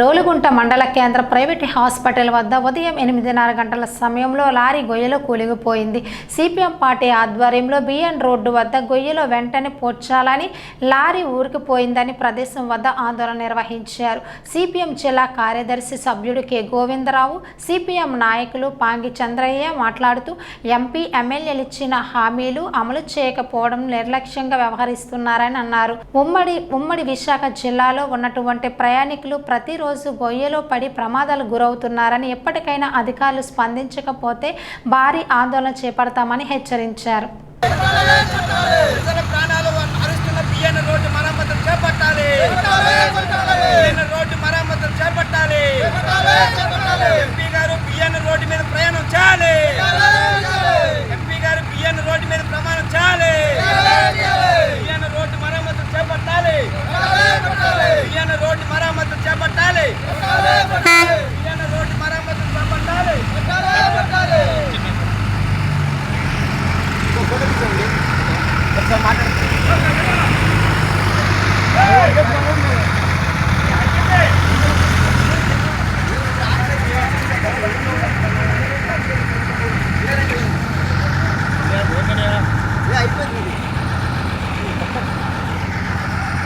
రోలుగుంట మండల కేంద్ర private hospital వద్ద ఉదయం ఎనిమిదిన్నర గంటల సమయంలో లారీ గొయ్యలో కూలిగిపోయింది సిపిఎం పార్టీ ఆధ్వర్యంలో బిఎన్ రోడ్డు వద్ద గొయ్యలో వెంటనే పోడ్చాలని లారీ ఊరికిపోయిందని ప్రదేశం వద్ద ఆందోళన నిర్వహించారు. సిపిఎం జిల్లా కార్యదర్శి సభ్యుడు కె. గోవిందరావు సిపిఎం నాయకులు పాంగి చంద్రయ్య మాట్లాడుతూ ఎంపీ ఎమ్మెల్యేలు ఇచ్చిన హామీలు అమలు చేయకపోవడం నిర్లక్ష్యంగా వ్యవహరిస్తున్నారని అన్నారు. ఉమ్మడి ఉమ్మడి విశాఖ జిల్లాలో ఉన్నటువంటి ప్రయాణికులు ప్రతి ప్రతిరోజు గొయ్యలో పడి ప్రమాదాలు గురవుతున్నారని ఎప్పటికైనా అధికారులు స్పందించకపోతే భారీ ఆందోళన చేపడతామని హెచ్చరించారు. ప్రాణాలు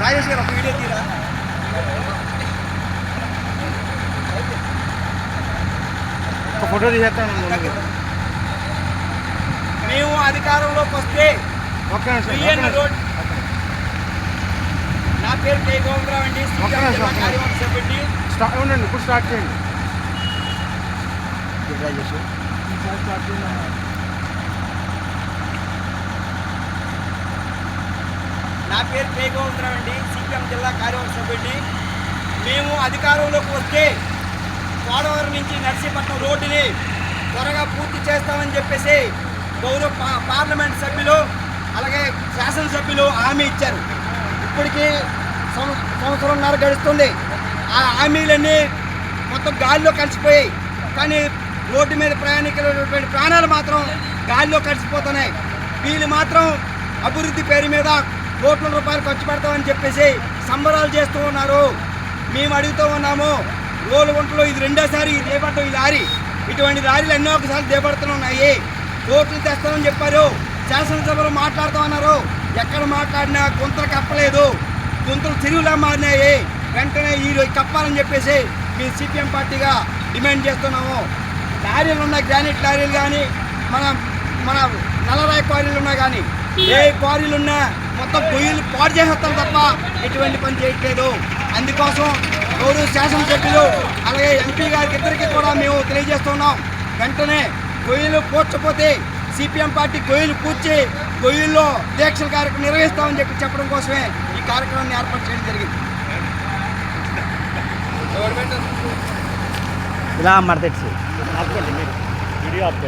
రాజేష్ గారు ఒక వీడియో తీరా ఒక ఫోటో తీసేస్తాను మేము అధికారంలోకి వస్తే. రోడ్ నా పేరు కే గోవిందరావు అండి సభ్యుడిని స్టార్ట్ ఉండండి ఇప్పుడు స్టార్ట్ చేయండి నా పేరు కే అండి సీపీఎం జిల్లా కార్యవర్గ సభ్యుడిని. మేము అధికారంలోకి వస్తే పోడవరం నుంచి నర్సీపట్నం రోడ్డుని త్వరగా పూర్తి చేస్తామని చెప్పేసి గౌరవ పా- పార్లమెంట్ సభ్యులు అలాగే శాసనసభ్యులు హామీ ఇచ్చారు. ఇప్పటికీ సంవత్సరంన్నర గడుస్తుంది. ఆ హామీలన్నీ మొత్తం గాలిలో కలిసిపోయాయి. కానీ రోడ్డు మీద ప్రయాణికులైనటువంటి ప్రాణాలు మాత్రం గాలిలో కలిసిపోతున్నాయి. వీళ్ళు మాత్రం అభివృద్ధి పేరు మీద కోట్ల రూపాయలు ఖర్చు పెడతామని చెప్పేసి సంబరాలు చేస్తూ ఉన్నారు. మేము అడుగుతూ ఉన్నాము రోలుగుంటలో ఇది రెండోసారి దేపడటం ఈ లారీ. ఇటువంటి లారీలు ఎన్నో ఒకసారి దేపడుతున్నాయి కోట్లు తెస్తామని చెప్పారు. శాసనసభలో మాట్లాడుతూ ఉన్నారు. ఎక్కడ మాట్లాడినా గుంతలు కప్పలేదు. గుంతలు తిరుగులా మారినాయి. వెంటనే ఈ కప్పాలని చెప్పేసి మేము సిపిఎం పార్టీగా డిమాండ్ చేస్తున్నాము. లారీలు ఉన్న గ్రానైట్ లారీలు కానీ మన మన నల్లరాయి క్వారీలు ఉన్నా కానీ ఏ క్వారీలు ఉన్నా మొత్తం గొయ్యలు పాడు చేసేస్తారు తప్ప ఎటువంటి పని చేయట్లేదు. అందుకోసం గౌరవ శాసనసభ్యులు అలాగే ఎంపీ గారికి ఇద్దరికి కూడా మేము తెలియజేస్తున్నాం వెంటనే గొయ్యలు పూడ్చపోతే సిపిఎం పార్టీ గొయ్యలు పూడ్చి గొయ్యల్లో దీక్షల కార్యక్రమం నిర్వహిస్తామని చెప్పి చెప్పడం కోసమే ఈ కార్యక్రమాన్ని ఏర్పాటు చేయడం జరిగింది. ఇలా మడతెట్సి వీడియో ఆప్